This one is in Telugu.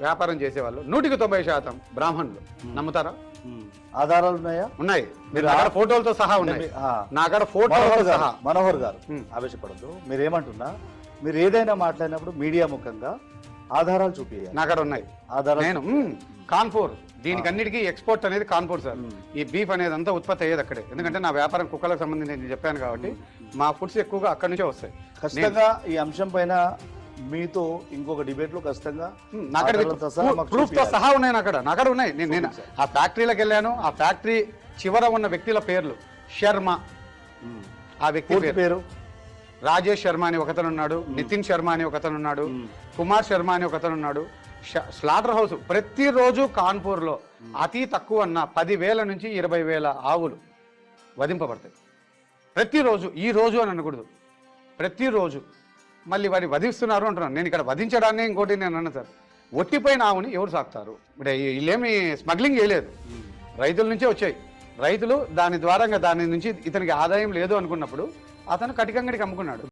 వ్యాపారం చేసేవాళ్ళు. నూటికి తొంభై శాతం బ్రాహ్మణులు. నమ్ముతారా. ఆధారాలు ఉన్నాయా? ఉన్నాయి. మీరు కాడ ఫోటోలతో సహా ఉన్నాయి. నా కాడ ఫోటోలతో గారు సహా. మనోహర్ గారు. ఆవేశపడద్దు. మీరు ఏమంటున్నా మీరు ఏదైనా మాట్లాడినప్పుడు మీడియా ముఖంగా ఆధారాలు చూపించాలి నా కాడ ఉన్నాయి. ఆధారాలు నేను కాన్పూర్. దీనికి అన్నిటికీ ఎక్స్పోర్ట్ అనేది కాన్పూర్ సార్. ఈ బీఫ్ అనేది అంతా ఉత్పత్తి అయ్యేది అక్కడే. ఎందుకంటే నా వ్యాపారం కుక్కలకు సంబంధించి నేను చెప్పాను కాబట్టి మా ఫుడ్స్ ఎక్కువగా అక్కడి నుంచే వస్తాయి. ఖచ్చితంగా ఈ అంశం పైన మీతో ఇంకొక డిబేట్లో ఖచ్చితంగా ప్రూఫ్తో. సహా ఉన్నాయి నా కాడ. నా కాడ ఉన్నాయి. నేను నేను ఆ ఫ్యాక్టరీలకు వెళ్ళాను. ఆ ఫ్యాక్టరీ చివర ఉన్న వ్యక్తుల పేర్లు శర్మ. ఆ వ్యక్తి పేరు రాజేష్ శర్మ అని ఒకతను ఉన్నాడు. నితిన్ శర్మ అని ఒకతను ఉన్నాడు. కుమార్ శర్మ అని ఒకతను ఉన్నాడు. స్లాటర్ హౌస్ ప్రతిరోజు కాన్పూర్లో అతి తక్కువ అన్న పదివేల నుంచి ఇరవై వేల ఆవులు వధింపబడతాయి. ప్రతిరోజు ఈ రోజు అని అనకూడదు. ప్రతిరోజు మళ్ళీ వాడిని వధిస్తున్నారు అంటున్నాను. నేను ఇక్కడ వధించడాన్ని ఇంకోటి నేను అన్నాను సార్. ఒట్టిపోయిన ఆవుని ఎవరు సాకుతారు? ఇప్పుడు వీళ్ళేమి స్మగ్లింగ్ చేయలేదు. రైతుల నుంచే వచ్చాయి. రైతులు దాని ద్వారా దాని నుంచి ఇతనికి ఆదాయం లేదు అనుకున్నప్పుడు అతను కటికంగడికి అమ్ముకున్నాడు.